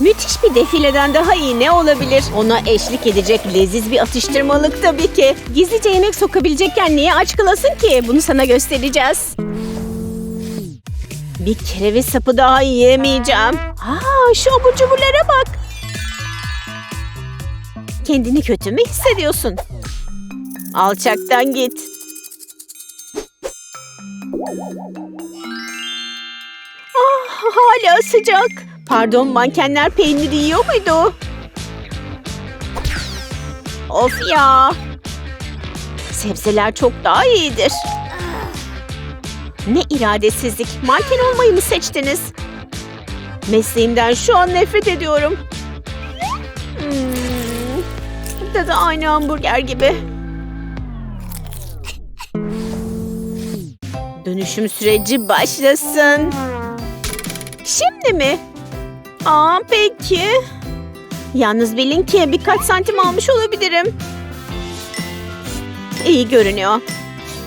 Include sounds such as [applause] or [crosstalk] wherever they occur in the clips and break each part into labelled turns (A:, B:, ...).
A: Müthiş bir defileden daha iyi ne olabilir? Ona eşlik edecek leziz bir atıştırmalık tabii ki. Gizlice yemek sokabilecekken niye aç kalasın ki? Bunu sana göstereceğiz. Bir kereviz sapı daha yiyemeyeceğim. Aa, şu abur bak. Kendini kötü mü hissediyorsun? Alçaktan git. Ah, hala sıcak. Pardon mankenler peyniri yiyor muydu? Of ya. Sebzeler çok daha iyidir. Ne iradesizlik. Manken olmayı mı seçtiniz? Mesleğimden şu an nefret ediyorum. Hmm, tadı aynı hamburger gibi. Dönüşüm süreci başlasın. Şimdi mi? Aa peki. Yalnız bilin ki birkaç santim almış olabilirim. İyi görünüyor.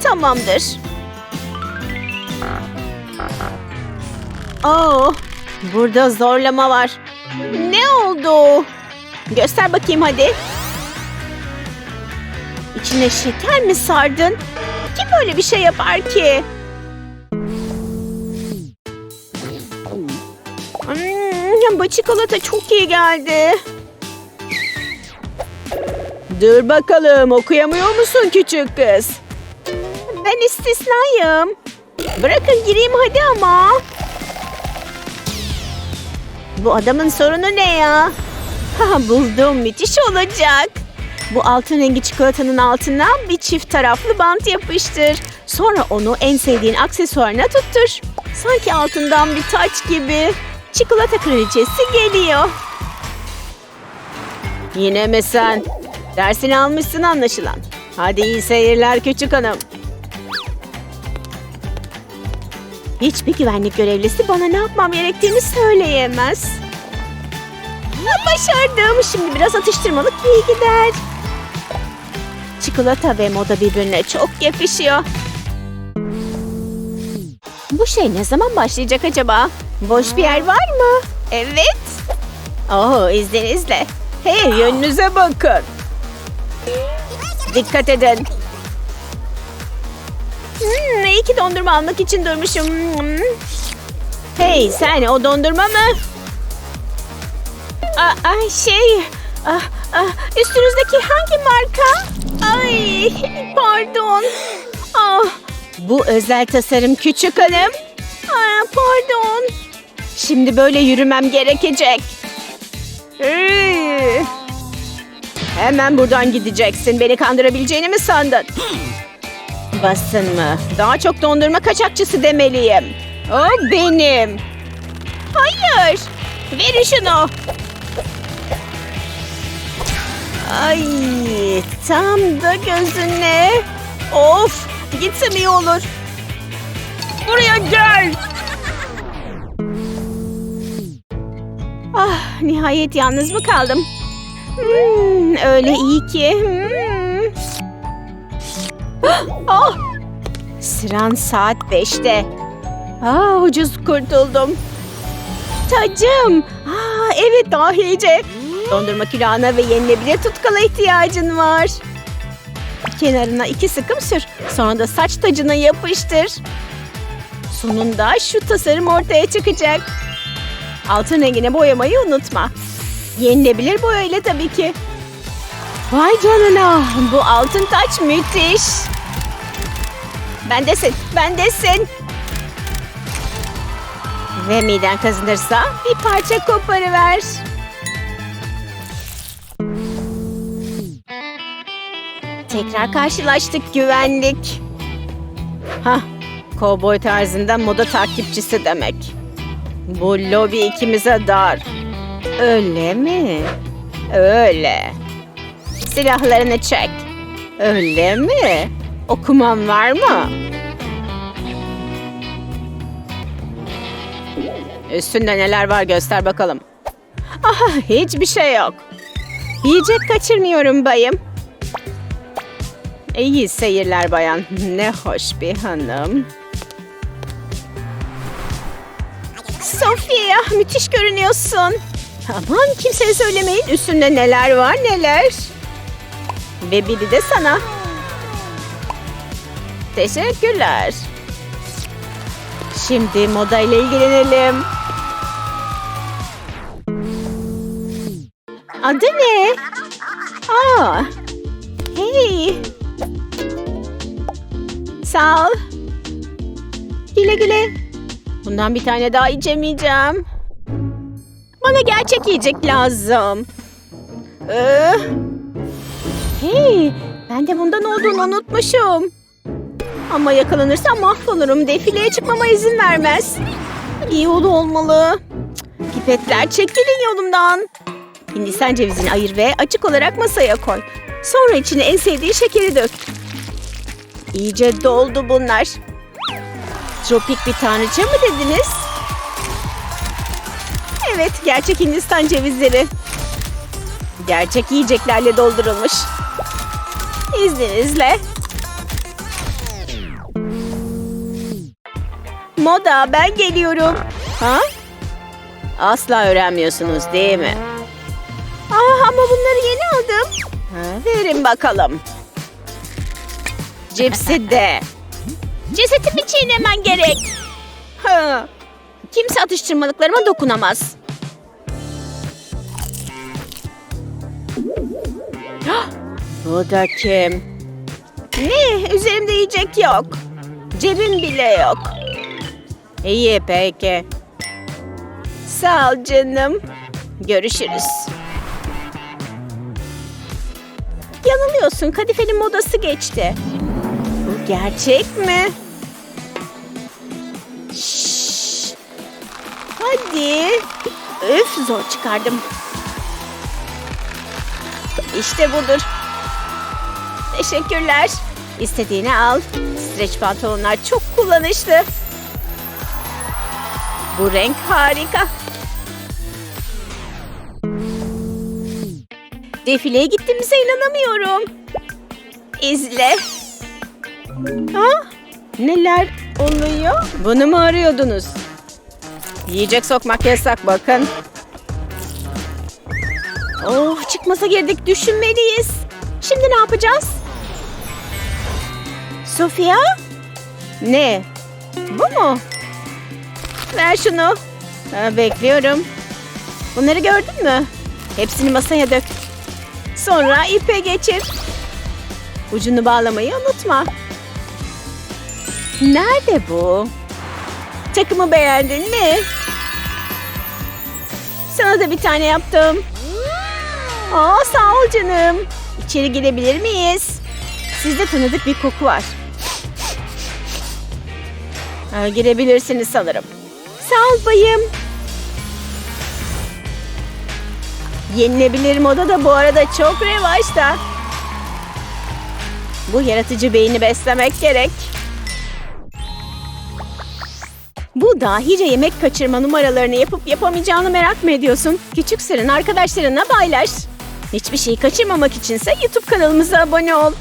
A: Tamamdır. Oo, burada zorlama var. Ne oldu? Göster bakayım hadi. İçine şeker mi sardın? Kim böyle bir şey yapar ki? Bu çikolata çok iyi geldi. Dur bakalım okuyamıyor musun küçük kız? Ben istisnayım. Bırakın gireyim hadi ama. Bu adamın sorunu ne ya? Ha, buldum müthiş olacak. Bu altın rengi çikolatanın altına bir çift taraflı bant yapıştır. Sonra onu en sevdiğin aksesuarına tuttur. Sanki altından bir taç gibi. Çikolata kraliçesi geliyor. Yine mi sen? Dersini almışsın anlaşılan. Hadi iyi seyirler küçük hanım. Hiçbir güvenlik görevlisi bana ne yapmam gerektiğini söyleyemez. Başardım. Şimdi biraz atıştırmalık iyi gider. Çikolata ve moda birbirine çok yakışıyor. Bu şey ne zaman başlayacak acaba? Boş bir yer var mı? Evet. Oo izninizle. Hey yönünüze bakın. Dikkat edin. Hmm, iyi ki dondurma almak için durmuşum. Hey sen o dondurma mı? Aa, ay şey... üstünüzdeki hangi marka? Ay pardon. Ah, bu özel tasarım küçük hanım. Aa, pardon. Şimdi böyle yürümem gerekecek. Ee, Hemen buradan gideceksin. Beni kandırabileceğini mi sandın? [gasps] Basın mı? Daha çok dondurma kaçakçısı demeliyim. O benim. Hayır. Verin şunu. Ay, tam da gözüne. Of, gitsem iyi olur. Buraya gel. Ah, nihayet yalnız mı kaldım? Hmm, öyle iyi ki. Hmm. Ah, sıran saat beşte. Ah, ucuz kurtuldum. Tacım. Aa, evet dahice. Dondurma külahına ve yenilebilir tutkala ihtiyacın var. Kenarına iki sıkım sür. Sonra da saç tacına yapıştır. Sonunda şu tasarım ortaya çıkacak. Altın rengine boyamayı unutma. Yenilebilir boyayla tabii ki. Vay canına. Bu altın taç müthiş. Bendesin, bendesin. Ve miden kazınırsa bir parça koparıver. Tekrar karşılaştık güvenlik. Hah, kovboy tarzında moda takipçisi demek. Bu lobi ikimize dar. Öyle mi? Öyle. Silahlarını çek. Öyle mi? Okuman var mı? Üstünde neler var göster bakalım. Aha hiçbir şey yok. Yiyecek kaçırmıyorum bayım. İyi seyirler bayan. Ne hoş bir hanım. Sofia müthiş görünüyorsun. Aman kimseye söylemeyin. Üstünde neler var neler. Ve biri de sana. Teşekkürler. Şimdi moda ile ilgilenelim. Adı ne? Aa, hey. Sağ ol. Güle güle. Bundan bir tane daha içemeyeceğim. Bana gerçek yiyecek lazım. Ee, hey, ben de bundan olduğunu unutmuşum. Ama yakalanırsam mahvolurum. Defileye çıkmama izin vermez. İyi yolu olmalı. Pipetler çekilin yolumdan. Hindistan cevizini ayır ve açık olarak masaya koy. Sonra içine en sevdiği şekeri dök. İyice doldu bunlar. Tropik bir tanrıça mı dediniz? Evet, gerçek Hindistan cevizleri. Gerçek yiyeceklerle doldurulmuş. İzninizle. Moda, ben geliyorum. Ha? Asla öğrenmiyorsunuz değil mi? Aa, ama bunları yeni aldım. Verin bakalım. Cipsi de. Cesetimi çiğnemen gerek. Ha. Kimse atıştırmalıklarıma dokunamaz. Bu da kim? Ne? Üzerimde yiyecek yok. Cebim bile yok. İyi peki. Sağ ol canım. Görüşürüz. Yanılıyorsun. Kadifenin modası geçti. Gerçek mi? Şşş. Hadi. Öf zor çıkardım. İşte budur. Teşekkürler. İstediğini al. Streç pantolonlar çok kullanışlı. Bu renk harika. Defileye gittiğimize inanamıyorum. İzle. Ha? Neler oluyor? Bunu mu arıyordunuz? Yiyecek sokmak yasak bakın. Oh çıkmasa girdik düşünmeliyiz. Şimdi ne yapacağız? Sofia? Ne? Bu mu? Ver şunu. Ha, bekliyorum. Bunları gördün mü? Hepsini masaya dök. Sonra ipe geçir. Ucunu bağlamayı unutma. Nerede bu? Takımı beğendin mi? Sana da bir tane yaptım. Aa, sağ ol canım. İçeri girebilir miyiz? Sizde tanıdık bir koku var. Ha, girebilirsiniz sanırım. Sağ ol bayım. Yenilebilir moda da bu arada çok revaçta. Bu yaratıcı beyni beslemek gerek. Bu dahice yemek kaçırma numaralarını yapıp yapamayacağını merak mı ediyorsun? Küçük sırrın arkadaşlarına paylaş. Hiçbir şeyi kaçırmamak içinse YouTube kanalımıza abone ol.